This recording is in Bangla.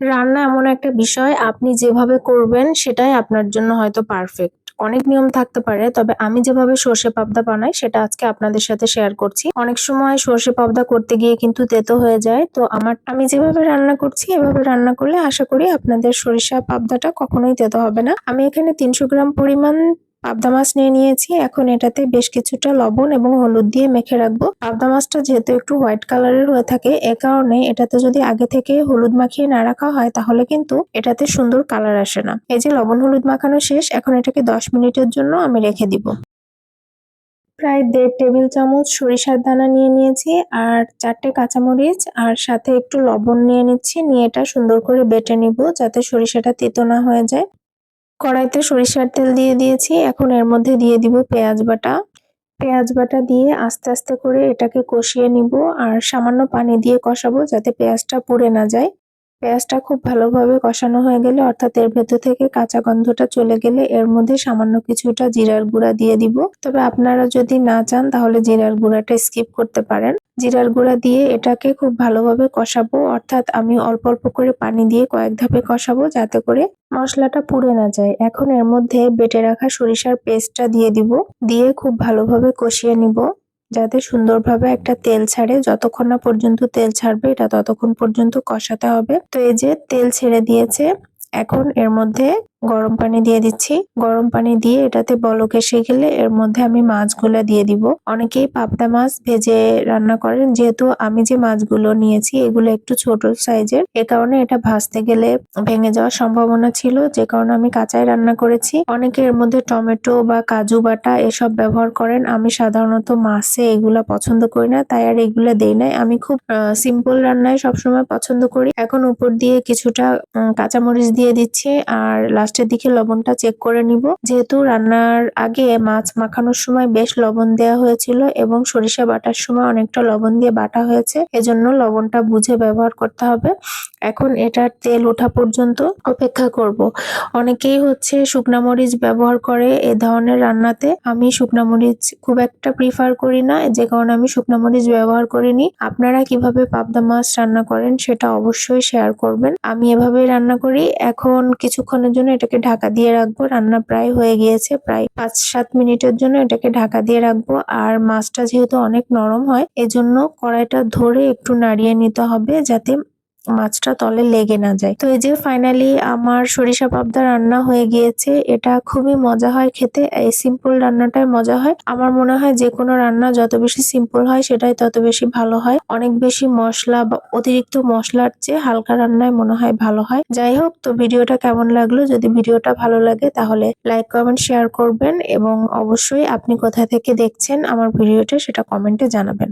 রান্না এমন একটা বিষয়, আপনি যেভাবে করবেন সেটাই আপনার জন্য হয়তো পারফেক্ট অনেক নিয়ম থাকতে পারে, তবে আমি যেভাবে সর্ষে পাবদা বানাই সেটা আজকে আপনাদের সাথে শেয়ার করছি। অনেক সময় সর্ষে পাবদা করতে গিয়ে কিন্তু তেতো হয়ে যায়, তো আমার আমি যেভাবে রান্না করছি, এভাবে রান্না করলে আশা করি আপনাদের সরিষা পাবদাটা কখনোই তেতো হবে না। আমি এখানে তিনশো গ্রাম পরিমাণ পাবদা মাছ নিয়ে নিয়েছি। এখন এটাতে বেশ কিছুটা লবণ এবং হলুদ দিয়ে মেখে রাখব। পাবদা মাছটা যেহেতু একটু হোয়াইট কালারের হয়ে থাকে, এ কারণে এটাতে যদি আগে থেকে হলুদ মাখিয়ে না রাখা হয়, তাহলে কিন্তু এটাতে সুন্দর কালার আসে না। এই যে লবণ হলুদ মাখানো শেষ, এখন এটাকে দশ মিনিটের জন্য আমি রেখে দিব। প্রায় দেড় টেবিল চামচ সরিষার দানা নিয়ে নিয়েছি, আর চারটে কাঁচামরিচ, আর সাথে একটু লবণ নিয়ে নিচ্ছি। নিয়ে এটা সুন্দর করে বেটে নিব, যাতে সরিষাটা তেতো না হয়ে যায়। কড়াইতে সরিষার তেল দিয়ে দিয়েছি। এখন এর মধ্যে দিয়ে দিব পেঁয়াজ বাটা। পেঁয়াজ বাটা দিয়ে আস্তে আস্তে করে এটাকে কষিয়ে নিব আর সামান্য পানি দিয়ে কষাবো যাতে পেঁয়াজটা পুড়ে না যায়। পেঁয়াজটা খুব ভালোভাবে কষানো হয়ে গেলে, অর্থাৎ এর ভেতর থেকে কাঁচা গন্ধটা চলে গেলে এর মধ্যে সামান্য কিছুটা জিরার গুঁড়া দিয়ে দিব। তবে আপনারা যদি না চান, তাহলে জিরার গুঁড়াটা স্কিপ করতে পারেন। জিরার গুঁড়া দিয়ে এটাকে খুব ভালোভাবে কষাবো, অর্থাৎ আমি অল্প অল্প করে পানি দিয়ে কয়েক ধাপে কষাবো যাতে করে মশলাটা পুড়ে না যায়। এখন এর মধ্যে বেটে রাখা সরিষার পেস্টটা দিয়ে দিব, দিয়ে খুব ভালোভাবে কষিয়ে নিব। যাতে সুন্দরভাবে একটা তেল ছাড়ে, যতক্ষণ না পর্যন্ত তেল ছাড়বে, এটা ততক্ষণ পর্যন্ত কষাতে হবে। তো এই যে তেল ছেড়ে দিয়েছে, এখন এর মধ্যে গরম পানি দিয়ে দিচ্ছি। গরম পানি দিয়ে এটাতে বলক এসে গেলে এর মধ্যে আমি মাছগুলো দিয়ে দিব। অনেকেই পাবদা মাছ ভেজে রান্না করেন। যেহেতু আমি যে মাছগুলো নিয়েছি, এগুলো একটু ছোট সাইজের। এ কারণে এটা ভাজতে গেলে ভেঙে যাওয়ার সম্ভাবনা ছিল। যে কারণে আমি কাঁচাই রান্না করেছি। অনেকে এর মধ্যে টমেটো বা কাজু বাটা এসব ব্যবহার করেন। আমি সাধারণত মাছে এগুলা পছন্দ করি না, তাই আর এগুলা দেই নাই। আমি খুব সিম্পল রান্নায় সবসময় পছন্দ করি। এখন উপর দিয়ে কিছুটা কাঁচামরিচ দিয়ে দিচ্ছি। আর লাস্টের দিকে লবণটা চেক করে নিব। যেহেতু রান্নার আগে মাছ মাখানোর সময় বেশ লবণ দেওয়া হয়েছিল এবং সরিষা বাটার সময় অনেকটা লবণ দিয়ে বাটা হয়েছে, এজন্য লবণটা বুঝে ব্যবহার করতে হবে। এখন এটার তেল ওঠা পর্যন্ত অপেক্ষা করব। অনেকেই হচ্ছে শুকনা মরিচ ব্যবহার করে এ ধরনের রান্নাতে। আমি শুকনা মরিচ খুব একটা প্রিফার করি না, যে কারণে আমি শুকনা মরিচ ব্যবহার করিনি। আপনারা কীভাবে পাবদা মাছ রান্না করেন সেটা অবশ্যই শেয়ার করবেন। আমি এভাবে রান্না করি। এখন কিছুক্ষণের জন্য এটাকে ঢাকা দিয়ে রাখব। রান্না প্রায় হয়ে গিয়েছে, প্রায় পাঁচ সাত মিনিটের জন্য এটাকে ঢাকা দিয়ে রাখব। আর মাছটা যেহেতু অনেক নরম হয়, এজন্য কড়াইটা ধরে একটু নাড়িয়ে নিতে হবে যাতে মাছটা তলে লেগে না যায়। তো এই যে ফাইনালি আমার সরিষা পাবদা রান্না হয়ে গিয়েছে, এটা খুবই মজা হয় খেতে, এই সিম্পল রান্নাটাই মজা হয়। আমার মনে হয় যে কোনো রান্না যত বেশি সিম্পল হয়, সেটাই তত বেশি ভালো হয়। অনেক বেশি মশলা বা অতিরিক্ত মশলার চেয়ে হালকা রান্নায় মনে হয় ভালো হয়। যাই হোক, তো ভিডিওটা কেমন লাগল? যদি ভিডিওটা ভালো লাগে, তাহলে লাইক কমেন্ট শেয়ার করবেন এবং অবশ্যই আপনি কোথা থেকে দেখছেন আমার ভিডিওটা সেটা কমেন্টে জানাবেন।